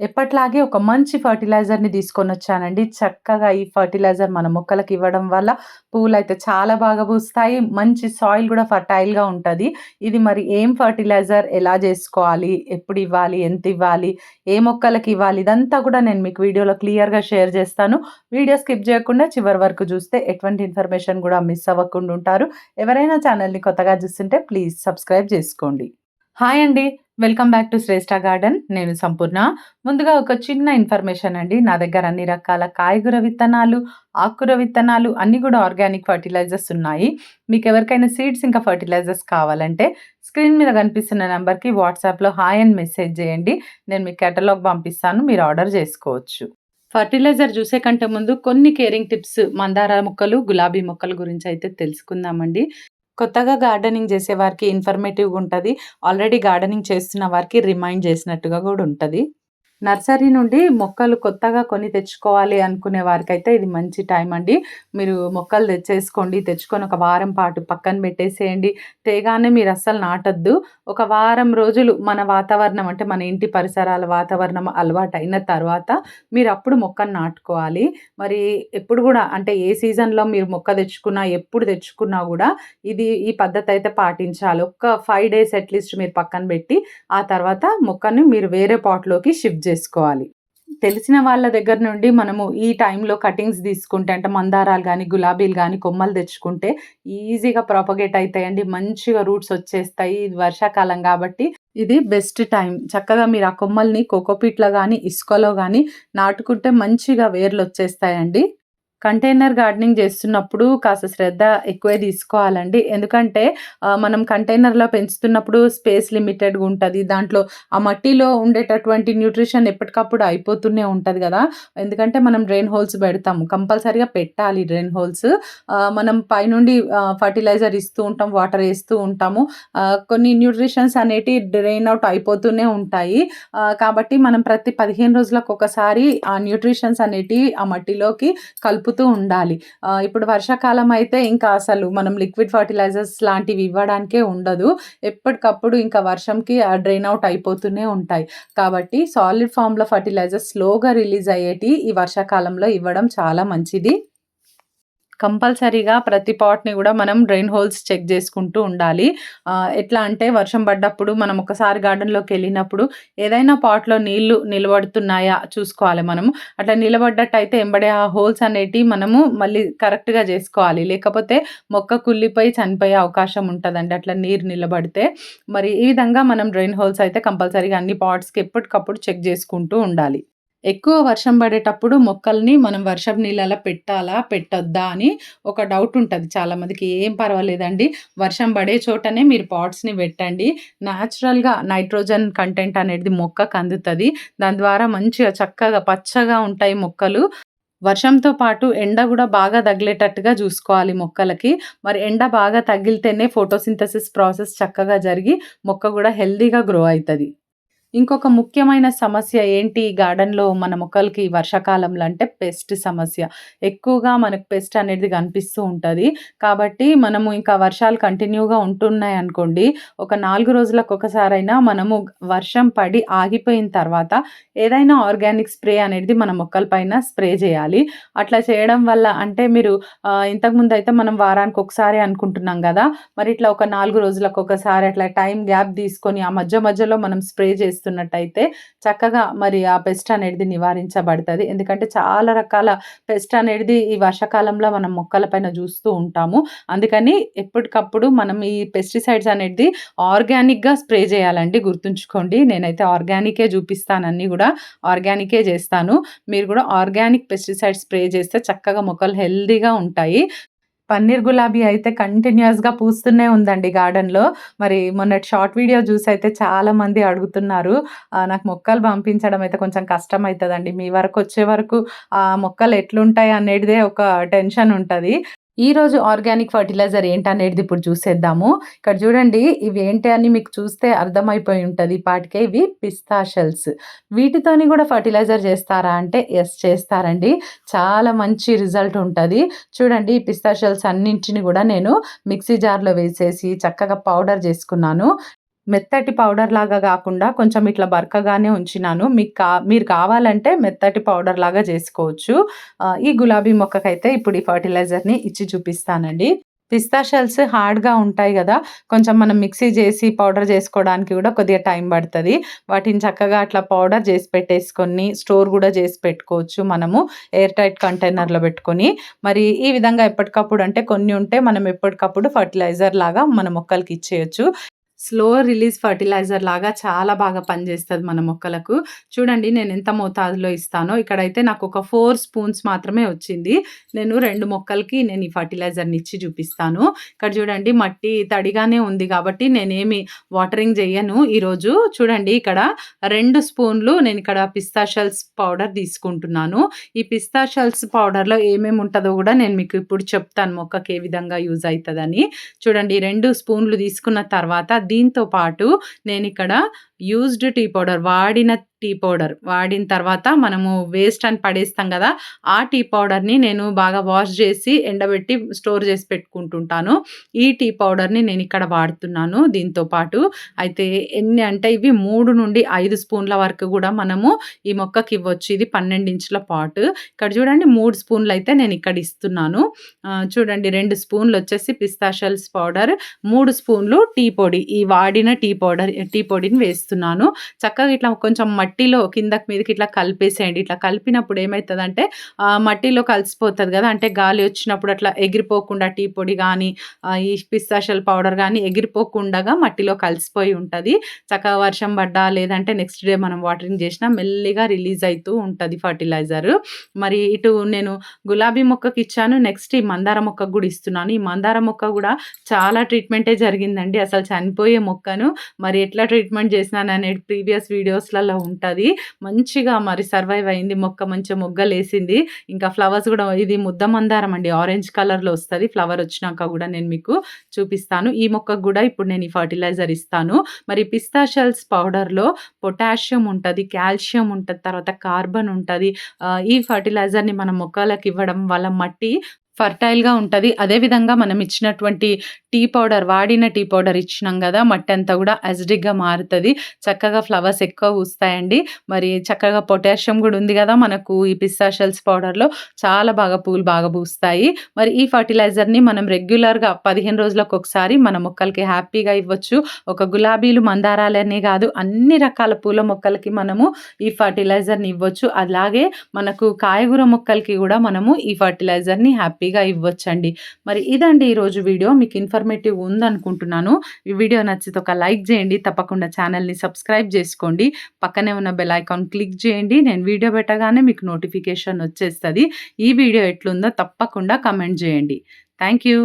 ఎప్పట్లాగే ఒక మంచి ఫర్టిలైజర్‌ని తీసుకొని వచ్చానండి చక్కగా ఈ ఫర్టిలైజర్ మన మొక్కలకి ఇవ్వడం వల్ల పూలైతే చాలా బాగా పూస్తాయి. మంచి సాయిల్ కూడా ఫర్టైల్‌గా ఉంటుంది ఇది మరి ఏం ఫర్టిలైజర్, ఎలా చేసుకోవాలి ఎప్పుడు ఇవ్వాలి ఎంత ఇవ్వాలి ఏ మొక్కలకి ఇవ్వాలి, ఇదంతా కూడా నేను మీకు వీడియోలో క్లియర్‌గా షేర్ చేస్తాను. వీడియో స్కిప్ చేయకుండా చివరి వరకు చూస్తే ఎటువంటి ఇన్ఫర్మేషన్ కూడా మిస్ అవ్వకుండా ఉంటారు. ఎవరైనా ఛానల్‌ని కొత్తగా చూస్తుంటే ప్లీజ్ సబ్స్క్రైబ్ చేసుకోండి. హాయ్ అండి. Welcome back to Shreshta garden. నేను సంపూర్ణ. ముందుగా ఒక చిన్న ఇన్ఫర్మేషన్ అండి. నా దగ్గర అన్ని రకాల కాయగూర విత్తనాలు, ఆకుకూర విత్తనాలు అన్నీ కూడా ఆర్గానిక్ ఫర్టిలైజర్స్ ఉన్నాయి. మీకు ఎవరికైనా సీడ్స్ ఇంకా ఫర్టిలైజర్స్ కావాలంటే స్క్రీన్ మీద కనిపిస్తున్న నెంబర్‌కి వాట్సాప్‌లో హాయ్ అని మెసేజ్ చేయండి. నేను మీకు కేటలాగ్ పంపిస్తాను. మీరు ఆర్డర్ చేసుకోవచ్చు. ఫర్టిలైజర్ చూసే కంటే ముందు కొన్ని కేరింగ్ టిప్స్ మందార మొక్కలు, గులాబీ మొక్కల గురించి అయితే తెలుసుకుందామండి. కొత్తగా గార్డెనింగ్ చేసే వారికి ఇన్ఫర్మేటివ్‌గా ఉంటది. ఆల్రెడీ గార్డెనింగ్ చేస్తున్న వారికి రిమైండ్ చేసినట్టుగా కూడా ఉంటది. నర్సరీ నుండి మొక్కలు కొత్తగా కొని తెచ్చుకోవాలి అనుకునే వారికైతే ఇది మంచి టైం అండి. మీరు మొక్కలు తెచ్చేసుకోండి. తెచ్చుకొని ఒక వారం పాటు పక్కన పెట్టేసేయండి. తేగానే మీరు అస్సలు నాటద్దు ఒక వారం రోజులు మన వాతావరణం అంటే మన ఇంటి పరిసరాల వాతావరణం అలవాటైన తర్వాత మీరు అప్పుడు మొక్కను నాటుకోవాలి. మరి ఎప్పుడు కూడా అంటే ఏ సీజన్‌లో మీరు మొక్క తెచ్చుకున్నా, ఎప్పుడు తెచ్చుకున్నా కూడా ఇది ఈ పద్ధతి అయితే పాటించాలి. ఒక్క ఫైవ్ డేస్ అట్‌లీస్ట్ మీరు పక్కన పెట్టి ఆ తర్వాత మొక్కని మీరు వేరే పాట్‌లోకి షిఫ్ట్ చేసుకోవాలి. తెలిసిన వాళ్ళ దగ్గర నుండి మనము ఈ టైంలో కటింగ్స్ తీసుకుంటే అంటే మందారాలు కానీ గులాబీలు కానీ కొమ్మలు తెచ్చుకుంటే ఈజీగా ప్రాపగేట్ అవుతాయండి మంచిగా రూట్స్ వచ్చేస్తాయి. వర్షాకాలం కాబట్టి ఇది బెస్ట్ టైం. చక్కగా మీరు ఆ కొమ్మల్ని కోకోపీట్‌లో కానీ ఇసుకలో కానీ నాటుకుంటే మంచిగా వేర్లు వచ్చేస్తాయండి కంటైనర్ గార్డెనింగ్ చేస్తున్నప్పుడు కాస్త శ్రద్ధ ఎక్కువే తీసుకోవాలండి. ఎందుకంటే మనం కంటైనర్‌లో పెంచుతున్నప్పుడు స్పేస్ లిమిటెడ్‌గా ఉంటుంది దాంట్లో ఆ మట్టిలో ఉండేటటువంటి న్యూట్రిషన్ ఎప్పటికప్పుడు అయిపోతూనే ఉంటుంది కదా ఎందుకంటే మనం డ్రైన్ హోల్స్ పెడతాము. కంపల్సరీగా పెట్టాలి డ్రైన్ హోల్స్. మనం పైనుండి ఫర్టిలైజర్ ఇస్తూ ఉంటాం. వాటర్ వేస్తూ ఉంటాము. కొన్ని న్యూట్రిషన్స్ అనేటివి డ్రైన్ అవుట్ అయిపోతూనే ఉంటాయి. కాబట్టి మనం ప్రతి పదిహేను రోజులకు ఒకసారి ఆ న్యూట్రిషన్స్ అనేటివి ఆ మట్టిలోకి కలుపుతూ ఉండాలి. ఇప్పుడు వర్షాకాలం అయితే ఇంకా అసలు మనం లిక్విడ్ ఫర్టిలైజర్స్ లాంటివి ఇవ్వడానికే ఉండదు. ఎప్పటికప్పుడు ఇంకా వర్షంకి ఆ డ్రైన్ అవుట్ అయిపోతూనే ఉంటాయి. కాబట్టి సాలిడ్ ఫార్మ్‌లో ఫర్టిలైజర్స్ స్లోగా రిలీజ్ అయ్యేటి ఈ వర్షాకాలంలో ఇవ్వడం చాలా మంచిది. కంపల్సరీగా ప్రతి పాట్‌ని కూడా మనం డ్రైన్ హోల్స్ చెక్ చేసుకుంటూ ఉండాలి. ఎట్లా అంటే వర్షం పడ్డప్పుడు మనం ఒకసారి గార్డెన్లోకి వెళ్ళినప్పుడు ఏదైనా పాట్‌లో నీళ్ళు నిలబడుతున్నాయా చూసుకోవాలి మనము. అట్లా నిలబడ్డట్టయితే ఎంబడే ఆ హోల్స్ అనేటివి మనము మళ్ళీ కరెక్ట్‌గా చేసుకోవాలి లేకపోతే మొక్క కుళ్ళిపోయి చనిపోయే అవకాశం ఉంటుందండి అట్లా నీరు నిలబడితే. మరి ఈ విధంగా మనం డ్రైన్ హోల్స్ అయితే కంపల్సరీగా అన్ని పాట్స్‌కి ఎప్పటికప్పుడు చెక్ చేసుకుంటూ ఉండాలి. ఎక్కువ వర్షం పడేటప్పుడు మొక్కల్ని మనం వర్షపు నీళ్ళలో పెట్టాలా? పెట్టొద్దా? అని ఒక డౌట్ ఉంటుంది చాలామందికి. ఏం పర్వాలేదండి. వర్షం పడే చోటనే మీరు పాట్స్‌ని పెట్టండి. న్యాచురల్‌గా నైట్రోజన్ కంటెంట్ అనేది మొక్కకు అందుతుంది దాని ద్వారా మంచిగా చక్కగా పచ్చగా ఉంటాయి మొక్కలు. వర్షంతో పాటు ఎండ కూడా బాగా తగిలేటట్టుగా చూసుకోవాలి మొక్కలకి. మరి ఎండ బాగా తగిలితేనే ఫోటోసింథసిస్ ప్రాసెస్ చక్కగా జరిగి మొక్క కూడా హెల్దీగా గ్రో అవుతుంది ఇంకొక ముఖ్యమైన సమస్య ఏంటి గార్డెన్‌లో మన మొక్కలకి వర్షాకాలంలో అంటే పెస్ట్ సమస్య. ఎక్కువగా మనకు పెస్ట్ అనేది కనిపిస్తూ ఉంటుంది కాబట్టి మనము ఇంకా వర్షాలు కంటిన్యూగా ఉంటున్నాయి అనుకోండి ఒక 4 రోజులకొకసారైనా మనము వర్షం పడి ఆగిపోయిన తర్వాత ఏదైనా ఆర్గానిక్ స్ప్రే అనేది మన మొక్కలపైన స్ప్రే చేయాలి. అట్లా చేయడం వల్ల అంటే మీరు ఇంతకుముందు అయితే మనం వారానికి ఒకసారి అనుకుంటున్నాం కదా మరి ఇట్లా ఒక నాలుగు రోజులకు ఒకసారి అట్లా టైం గ్యాప్ తీసుకొని ఆ మధ్య మధ్యలో మనం స్ప్రే చేస్తున్నట్టయితే చక్కగా మరి ఆ పెస్ట్ అనేది నివారించబడుతుంది ఎందుకంటే చాలా రకాల పెస్ట్ అనేది ఈ వర్షాకాలంలో మనం మొక్కల పైన చూస్తూ ఉంటాము. అందుకని ఎప్పటికప్పుడు మనం ఈ పెస్టిసైడ్స్ అనేది ఆర్గానిక్‌గా స్ప్రే చేయాలండి గుర్తుంచుకోండి. నేనైతే ఆర్గానికే చూపిస్తాను అన్నీ కూడా ఆర్గానికే చేస్తాను. మీరు కూడా ఆర్గానిక్ పెస్టిసైడ్ స్ప్రే చేస్తే చక్కగా మొక్కలు హెల్దీగా ఉంటాయి. పన్నీర్ గులాబీ అయితే కంటిన్యూయస్‌గా పూస్తూనే ఉందండి గార్డెన్‌లో. మరి మొన్నటి షార్ట్ వీడియో చూసి అయితే చాలామంది అడుగుతున్నారు. నాకు మొక్కలు పంపించడం అయితే కొంచెం కష్టం అవుతుందండి మీ వరకు వచ్చే వరకు ఆ మొక్కలు ఎట్లుంటాయి అనేటిదే ఒక టెన్షన్ ఉంటుంది ఈరోజు ఆర్గానిక్ ఫర్టిలైజర్ ఏంటనేది ఇప్పుడు చూసేద్దాము. ఇక్కడ చూడండి ఇవి ఏంటి అని మీకు చూస్తే అర్థమైపోయి ఉంటుంది పాటికే. ఇవి పిస్తా షెల్స్. వీటితోని కూడా ఫర్టిలైజర్ చేస్తారా అంటే ఎస్ చేస్తారండి. చాలా మంచి రిజల్ట్ ఉంటుంది చూడండి ఈ పిస్తా షెల్స్ అన్నింటిని కూడా నేను మిక్సీ జార్‌లో వేసేసి చక్కగా పౌడర్ చేసుకున్నాను. మెత్తటి పౌడర్ లాగా కాకుండా కొంచెం ఇట్లా బరకగానే ఉంచినాను. మీకు కా మీరు కావాలంటే మెత్తటి పౌడర్ లాగా చేసుకోవచ్చు ఈ గులాబీ మొక్కకైతే ఇప్పుడు ఈ ఫర్టిలైజర్‌ని ఇచ్చి చూపిస్తానండి. పిస్తా షెల్స్ హార్డ్‌గా ఉంటాయి కదా కొంచెం మనం మిక్సీ చేసి పౌడర్ చేసుకోవడానికి కూడా కొద్దిగా టైం పడుతుంది వాటిని చక్కగా అట్లా పౌడర్ చేసి పెట్టేసుకొని స్టోర్ కూడా చేసి పెట్టుకోవచ్చు మనము. ఎయిర్ టైట్ కంటైనర్‌లో పెట్టుకొని. మరి ఈ విధంగా ఎప్పటికప్పుడు అంటే కొన్ని ఉంటే మనం ఎప్పటికప్పుడు ఫర్టిలైజర్ లాగా మన మొక్కలకి ఇచ్చేయొచ్చు. స్లో రిలీజ్ ఫర్టిలైజర్ లాగా చాలా బాగా పనిచేస్తుంది మన మొక్కలకు. చూడండి నేను ఎంత మోతాదులో ఇస్తానో ఇక్కడైతే నాకు ఒక ఫోర్ స్పూన్స్ మాత్రమే వచ్చింది. నేను రెండు మొక్కలకి నేను ఈ ఫర్టిలైజర్‌ని ఇచ్చి చూపిస్తాను. ఇక్కడ చూడండి మట్టి తడిగానే ఉంది కాబట్టి నేనేమి వాటరింగ్ చేయను ఈరోజు. చూడండి ఇక్కడ రెండు స్పూన్లు నేను ఇక్కడ పిస్తా షెల్స్ పౌడర్ తీసుకుంటున్నాను. ఈ పిస్తా షెల్స్ పౌడర్‌లో ఏమేమి ఉంటుందో కూడా నేను మీకు ఇప్పుడు చెప్తాను మొక్కకి ఏ విధంగా యూజ్ అవుతుందని చూడండి రెండు స్పూన్లు తీసుకున్న తర్వాత దీంతో పాటు నేను ఇక్కడ యూజ్డ్ టీ పౌడర్ వాడిన టీ పౌడర్ వాడిన తర్వాత మనము వేస్ట్ అని పడేస్తాం కదా ఆ టీ పౌడర్‌ని నేను బాగా వాష్ చేసి ఎండబెట్టి స్టోర్ చేసి పెట్టుకుంటుంటాను. ఈ టీ పౌడర్‌ని నేను ఇక్కడ వాడుతున్నాను దీంతో పాటు. అయితే ఎన్ని అంటే ఇవి 3-5 స్పూన్ల వరకు కూడా మనము ఈ మొక్కకి ఇవ్వచ్చు. ఇది 12 ఇంచుల పాటు ఇక్కడ చూడండి మూడు స్పూన్లు అయితే నేను ఇక్కడ ఇస్తున్నాను. చూడండి రెండు స్పూన్లు వచ్చేసి పిస్తాషల్స్ పౌడర్, మూడు స్పూన్లు టీ పొడి. ఈ వాడిన టీ పౌడర్ టీ పొడిని వేస్తున్నాను. చక్కగా ఇట్లా కొంచెం మట్టిలో కిందకి మీదకి ఇట్లా కలిపేసేయండి. ఇట్లా కలిపినప్పుడు ఏమవుతుంది అంటే మట్టిలో కలిసిపోతుంది కదా అంటే గాలి వచ్చినప్పుడు అట్లా ఎగిరిపోకుండా టీ పొడి కానీ ఈ పిస్తాషల్ పౌడర్ కానీ ఎగిరిపోకుండా మట్టిలో కలిసిపోయి ఉంటుంది చక్కగా వర్షం పడ్డా లేదంటే నెక్స్ట్ డే మనం వాటరింగ్ చేసినా మెల్లిగా రిలీజ్ అవుతూ ఉంటుంది ఫర్టిలైజర్. మరి ఇటు నేను గులాబీ మొక్కకి ఇచ్చాను నెక్స్ట్ ఈ మందార మొక్కకు కూడా ఇస్తున్నాను. ఈ మందార మొక్క కూడా చాలా ట్రీట్మెంటే జరిగిందండి. అసలు చనిపోయే మొక్కను మరి ఎట్లా ట్రీట్మెంట్ జేసినాననేది ప్రీవియస్ వీడియోస్‌లలో ఉంటుంది మంచిగా మరి సర్వైవ్ అయింది. మొక్క మంచిగా మొగ్గలేసింది. ఇంకా ఫ్లవర్స్ కూడా ఇది ముద్ద మందారం అండి. ఆరెంజ్ కలర్‌లో వస్తుంది ఫ్లవర్ వచ్చినాక కూడా నేను మీకు చూపిస్తాను. ఈ మొక్కకు కూడా ఇప్పుడు నేను ఈ ఫర్టిలైజర్ ఇస్తాను. మరి పిస్తాషల్స్ పౌడర్‌లో పొటాషియం ఉంటుంది కాల్షియం ఉంటుంది తర్వాత కార్బన్ ఉంటుంది ఈ ఫర్టిలైజర్‌ని మన మొక్కలకి ఇవ్వడం వల్ల మట్టి ఫర్టైల్‌గా ఉంటుంది అదే విధంగా మనం ఇచ్చినటువంటి టీ పౌడర్ వాడిన టీ పౌడర్ ఇచ్చినాం కదా మట్టి అంతా కూడా అసిడిక్‌గా మారుతుంది చక్కగా ఫ్లవర్స్ ఎక్కువ పూస్తాయండి. మరి చక్కగా పొటాషియం కూడా ఉంది కదా మనకు ఈ పిస్తా షెల్స్ పౌడర్‌లో చాలా బాగా పూలు బాగా పూస్తాయి. మరి ఈ ఫర్టిలైజర్‌ని మనం రెగ్యులర్‌గా పదిహేను రోజులకు ఒకసారి మన మొక్కలకి హ్యాపీగా ఇవ్వచ్చు. ఒక గులాబీలు, మందారాలనే కాదు అన్ని రకాల పూల మొక్కలకి మనము ఈ ఫర్టిలైజర్‌ని ఇవ్వచ్చు. అలాగే మనకు కాయగూర మొక్కలకి కూడా మనము ఈ ఫర్టిలైజర్‌ని హ్యాపీ హ్యాపీగా ఇవ్వచ్చండి మరి ఇదండి ఈరోజు వీడియో. మీకు ఇన్ఫర్మేటివ్ ఉందనుకుంటున్నాను. ఈ వీడియో నచ్చితే ఒక లైక్ చేయండి తప్పకుండా ఛానల్ని సబ్స్క్రైబ్ చేసుకోండి పక్కనే ఉన్న బెల్ ఐకాన్ క్లిక్ చేయండి నేను వీడియో పెట్టగానే మీకు నోటిఫికేషన్ వచ్చేస్తుంది ఈ వీడియో ఎట్లుందో తప్పకుండా కమెంట్ చేయండి థ్యాంక్ యూ.